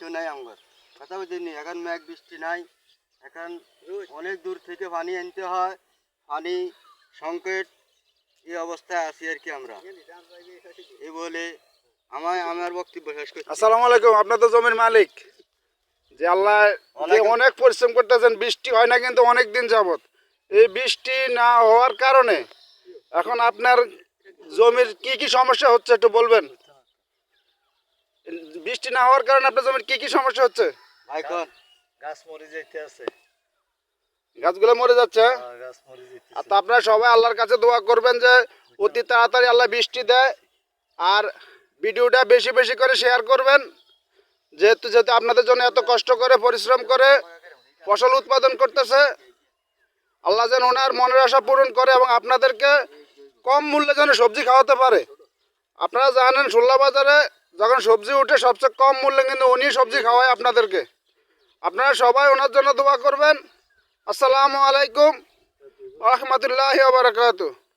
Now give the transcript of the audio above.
কিচ্ছু নাই আমার কথা বুঝিনি এখন মেঘ বৃষ্টি নাই এখন অনেক দূর থেকে পানি আনতে হয় পানি সংকট এই অবস্থায় আছি আর কি আমরা। এই বলে আমায় আমার বক্তব্য শেষ করছি। আসসালামু আলাইকুম আপনার তো জমির মালিক। যে আল্লাহ অনেক পরিশ্রম করতেছেন বৃষ্টি হয় না কিন্তু অনেক দিন যাবত এই বৃষ্টি না হওয়ার কারণে এখন আপনার জমির কি কি সমস্যা হচ্ছে একটু বলবেন? বৃষ্টি না হওয়ার কারণে আপনার জমির কি কি সমস্যা হচ্ছে? ভাই কোন? গাছ মরে যাইতে আছে। গাছগুলো মরে যাচ্ছে? আর যাইতে আর তা আপনারা সবাই আল্লাহর কাছে দোয়া করবেন যে অতি তাড়াতাড়ি আল্লাহ বৃষ্টি দেয়। আর ভিডিওটা বেশি বেশি করে শেয়ার করবেন। যেহেতু যেহেতু আপনাদের জন্য এত কষ্ট করে পরিশ্রম করে ফসল উৎপাদন করতেছে আল্লাহ যেন ওনার মনের আশা পূরণ করে এবং আপনাদেরকে কম মূল্যে যেন সবজি খাওয়াতে পারে। আপনারা জানেন শুল্লা বাজারে যখন সবজি উঠে সবচেয়ে কম মূল্যে কিন্তু উনি সবজি খাওয়াই আপনাদেরকে। আপনারা সবাই ওনার জন্য দোয়া করবেন। আসসালামু আলাইকুম। রহমতুল্লাহ বারকাত